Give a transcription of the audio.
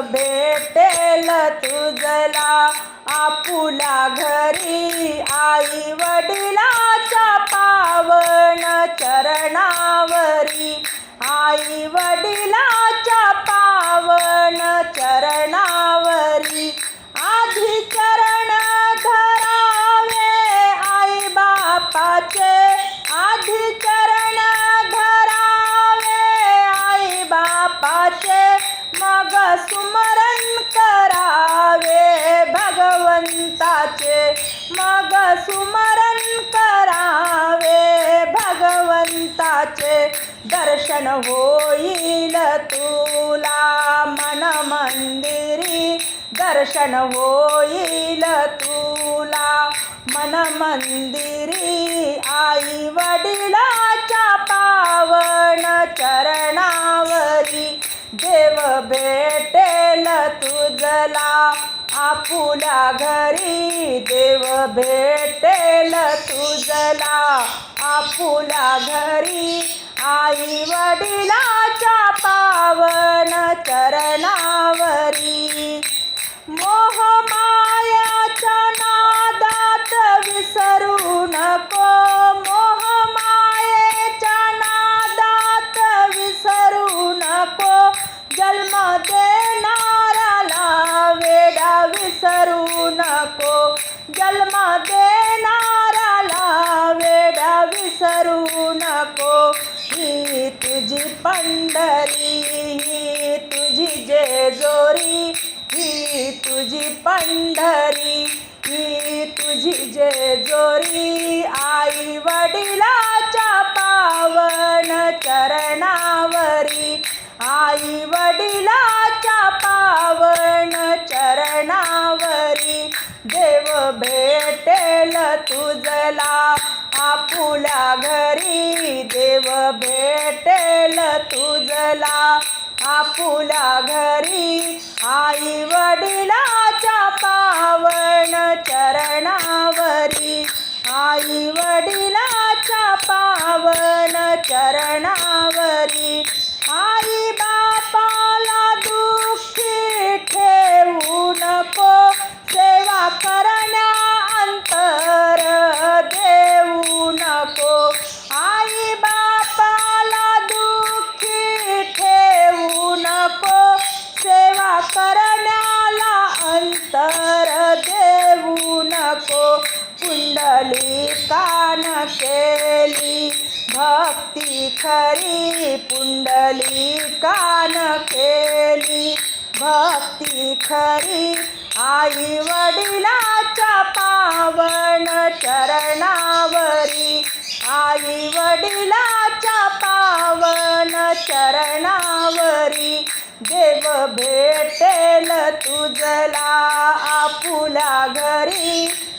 भेटेल तुझला. आपुला घरी आई वडिलाचा पावन चरणावरी. आई वडिला सुमरण करावे भगवंताचे दर्शन होईल तुला. मन मंदिरी दर्शन होईल तुला. मन मंदिरी आई वडिलाच्या पावन चरणावरी देव भेटेल तुझला. आपुला घरी देव भेटेल तुझला. आपुला घरी आई वडिलाच्या पावन पंढरी ही तुझी जेजोरी ही तुझी पंढरी ही तुझी जेजोरी. आई वडिलाच्या पावन चरणावरी आई वडिला तुझला आपुला घरी आई वडिलाच्या पावन चरणावरी. आई वडिलाच्या पावन चरणावरी. कुंडली कान केली भक्ती खरी पुंडली कान केली. भक्ती खरी आई वडिलाच्या पावन चरणावरी आई वडिलाच्या पावन चरणावरी देव भेटेल तुझला आपुला घरी.